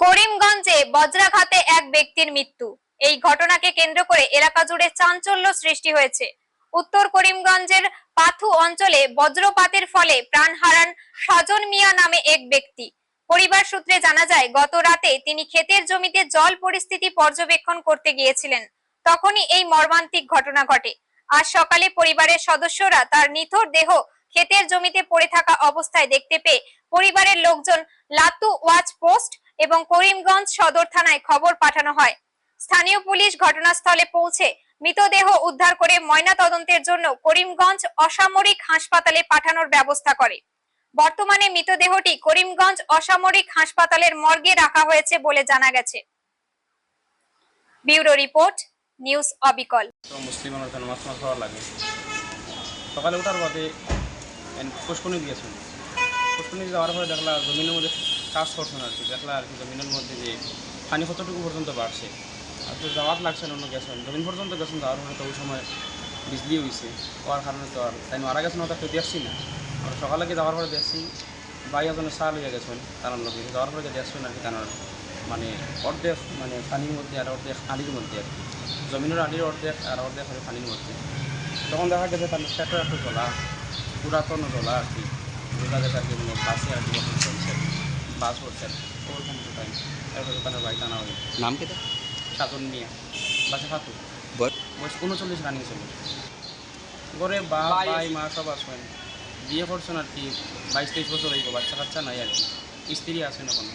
করিমগঞ্জে বজ্রাঘাতে এক ব্যক্তির মৃত্যু। এই ঘটনাকে কেন্দ্র করে এলাকা জুড়ে চাঞ্চল্য সৃষ্টি হয়েছে। উত্তর করিমগঞ্জের পাথু অঞ্চলে বজ্রপাতের ফলে প্রাণ হারান সাজন মিয়া নামে এক ব্যক্তি। পরিবার সূত্রে জানা যায়, গত রাতে তিনি ক্ষেতের জমিতে জল পরিস্থিতি পর্যবেক্ষণ করতে গিয়েছিলেন। তখনই এই মর্মান্তিক ঘটনা ঘটে। আজ সকালে পরিবারের সদস্যরা তার নিথর দেহ ক্ষেতের জমিতে পড়ে থাকা অবস্থায় দেখতে পেয়ে পরিবারের লোকজন লাতু পোস্ট এবং করিমগঞ্জ সদর থানায় খবর পাঠানো হয়। স্থানীয় পুলিশ ঘটনাস্থলে পৌঁছে মৃতদেহ উদ্ধার করে ময়না তদন্তের জন্য করিমগঞ্জ অসামরিক হাসপাতালে পাঠানোর ব্যবস্থা করে। বর্তমানে মৃতদেহটি করিমগঞ্জ অসামরিক হাসপাতালের মর্গে রাখা হয়েছে বলে জানা গেছে। ব্যুরো রিপোর্ট, নিউজ অবিকল। মুসলিম লাগে। সকালে ওঠার বাদে পুষ্কনি দিয়েছেন পুষ্কনি যাওয়ার পরে দেখলা জমিনের মধ্যে চাষ করছেন আর কি দেখলা আর কি জমিনের মধ্যে যে পানি কতটুকু পর্যন্ত বাড়ছে। আর তো যাওয়ার লাগছেন অন্য গেছেন জমিন পর্যন্ত গেছেন যাওয়ার পরে তো ওই সময় বিজলি হয়েছে হওয়ার কারণে তো আর তাই মারা গেছেন ওটা কেউ দেখছি না। আর সকালে কি যাওয়ার পরে দেখছি বাই এজনে চা লইয়া গেছেন তার লোকে যাওয়ার পরে দেখছেন আর কি তার মানে অর্ধেক মানে পানির মধ্যে আর অর্ধেক আলির মধ্যে আর কি। জমিনের আলির অর্ধেক আর অর্ধেক হবে পানির মধ্যে। তখন দেখা গেছে তার সেটা একটু জলা পুরাতন জলা আর কি। বোঝা গেছে আর কি মানে আর কি বাস হচ্ছে ওরকম টাইম এরপর দোকানের বাড়িতে আনা হবে নাম কেটা সাতন নিয়ে বাসে ফাতু বয়স? বয়স উনচল্লিশ রানিং চলে ঘরে বা ভাই মা সব আসবেন। বিয়ে করছেন আর কি। বাইশ তেইশ বছর হইব বাচ্চা কাচ্চা নাই আর কি। স্ত্রী আছেন এখন।